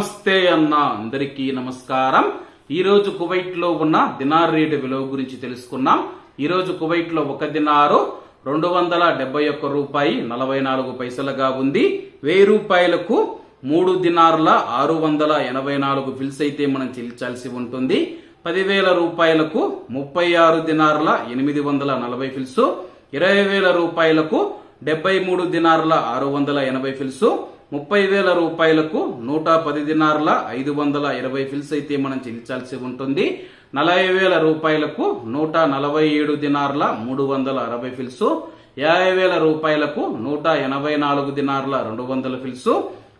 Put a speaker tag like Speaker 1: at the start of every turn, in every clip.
Speaker 1: నమస్తే అన్న అందరికీ నమస్కారం. ఈరోజు కువైట్లో కువైట్లో ఉన్న దినార్ రేటు విలువ గురించి తెలుసుకున్నాం. ఈరోజు కువైట్లో కువైట్లో ఒక దినారు రెండు వందల డెబ్బై ఒక్క రూపాయి నలభై నాలుగు పైసలుగా ఉంది. వెయ్యి రూపాయలకు మూడు దినార్ల ఆరు వందల ఎనభై నాలుగు ఫిల్స్ అయితే మనం చెల్లించాల్సి ఉంటుంది. పదివేల రూపాయలకు ముప్పై ఆరు దినార్ల ఎనిమిది వందల నలభై ఫిల్స్ ఇరవై వేల రూపాయలకు డెబ్బై మూడు దినార్ల ఆరు వందల ఎనభై ఫిల్స్ ముప్పై వేల రూపాయలకు నూట పది దినార్ల ఐదు వందల ఇరవై ఫిల్స్ అయితే మనం చెల్లించాల్సి ఉంటుంది. నలభై వేల రూపాయలకు నూట నలభై ఏడు దినార్ల మూడు వందల అరవై ఫిల్స్. యాభై వేల రూపాయలకు నూట ఎనభై నాలుగు దినార్ల రెండు వందల ఫిల్స్.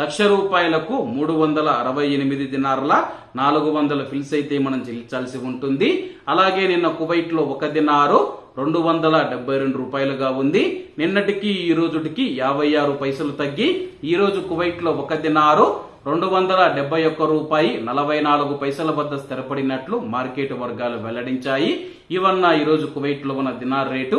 Speaker 1: లక్ష రూపాయలకు మూడు వందల అరవై ఎనిమిది దినార్ల నాలుగు వందల ఫిల్స్ అయితే మనం చెల్లించాల్సి ఉంటుంది. అలాగే నిన్న కువైట్లో ఒక దినారు రెండు వందల డెబ్బై రెండు రూపాయలుగా ఉంది. నిన్నటికి ఈ రోజుటికి యాభై ఆరు పైసలు తగ్గి ఈ రోజు కువైట్లో ఒక దినారు రెండు వందల డెబ్బై ఒక్క రూపాయి నలభై నాలుగు పైసల వద్ద స్థిరపడినట్లు మార్కెట్ వర్గాలు వెల్లడించాయి. ఇవన్న ఈరోజు కువైట్లో కువైట్లో ఉన్న దినార్ రేటు